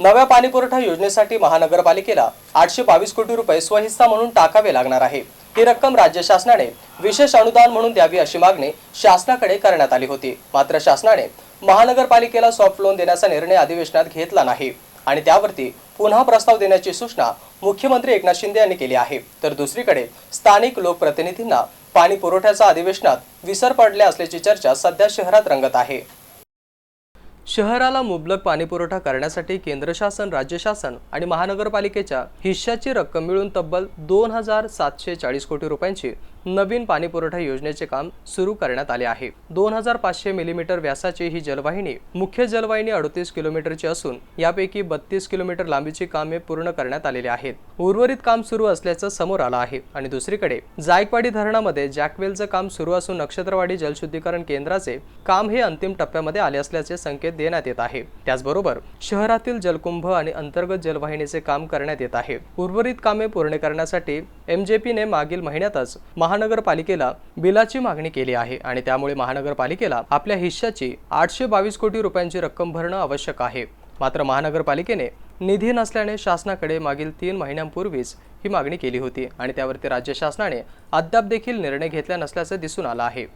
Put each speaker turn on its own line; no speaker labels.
नव्या पाणीपुरवठा योजनेसाठी महानगरपालिकेला आठशे बावीस कोटी रुपये स्वहिस्सा म्हणून टाकावे लागणार आहे. ही रक्कम राज्य शासनाने विशेष अनुदान म्हणून द्यावी अशी मागणी शासनाकडे करण्यात आली होती. मात्र शासनाने महानगरपालिकेला सॉफ्ट लोन देण्याचा निर्णय अधिवेशनात घेतला नाही आणि त्यावरती पुन्हा प्रस्ताव देण्याची सूचना मुख्यमंत्री एकनाथ शिंदे यांनी केली आहे. तर दुसरीकडे स्थानिक लोकप्रतिनिधींना पाणी पुरवठ्याचा अधिवेशनात विसर पडल्या असल्याची चर्चा सध्या शहरात रंगत आहे. शहराला मुबलक पाणीपुरवठा करण्यासाठी केंद्र शासन राज्य शासन आणि महानगरपालिकेच्या हिश्श्याची रक्कम मिळून तब्बल दोन हजार सातशे चाळीस कोटी रुपयांची नवीन पाणीपुरवठा योजनेचे काम सुरू करण्यात आले आहे. दोन हजार पाचशे मिलीमीटर व्यासाची ही जलवाहिनी मुख्य जलवाहिनी अडतीस किलोमीटरची असून यापैकी बत्तीस किलोमीटर लांबीची कामे पूर्ण करण्यात आलेली आहेत. उर्वरित काम सुरू असल्याचं समोर आलं आहे. आणि दुसरीकडे जायकवाडी धरणामध्ये जॅकवेलचं काम सुरू असून नक्षत्रवाडी जलशुद्धीकरण केंद्राचे काम हे अंतिम टप्प्यामध्ये आले असल्याचे संकेत देण्यात येत आहे. त्याचबरोबर शहरातील जलकुंभ आणि अंतर्गत जलवाहिनीचे काम करण्यात येत आहे. उर्वरित कामे पूर्ण करण्यासाठी एमजेपीने मागील महिन्यातच महानगरपालिकेला बिलाची मागणी केली आहे आणि त्यामुळे महानगरपालिकेला आपल्या हिश्श्याची आठशे बावीस कोटी रुपयांची रक्कम भरणं आवश्यक आहे. मात्र महानगरपालिकेने निधी नसल्याने शासनाकडे मागील तीन महिन्यांपूर्वीच ही मागणी केली होती आणि त्यावरती राज्य शासनाने अद्याप देखील निर्णय घेतला नसल्याचं दिसून आलं आहे.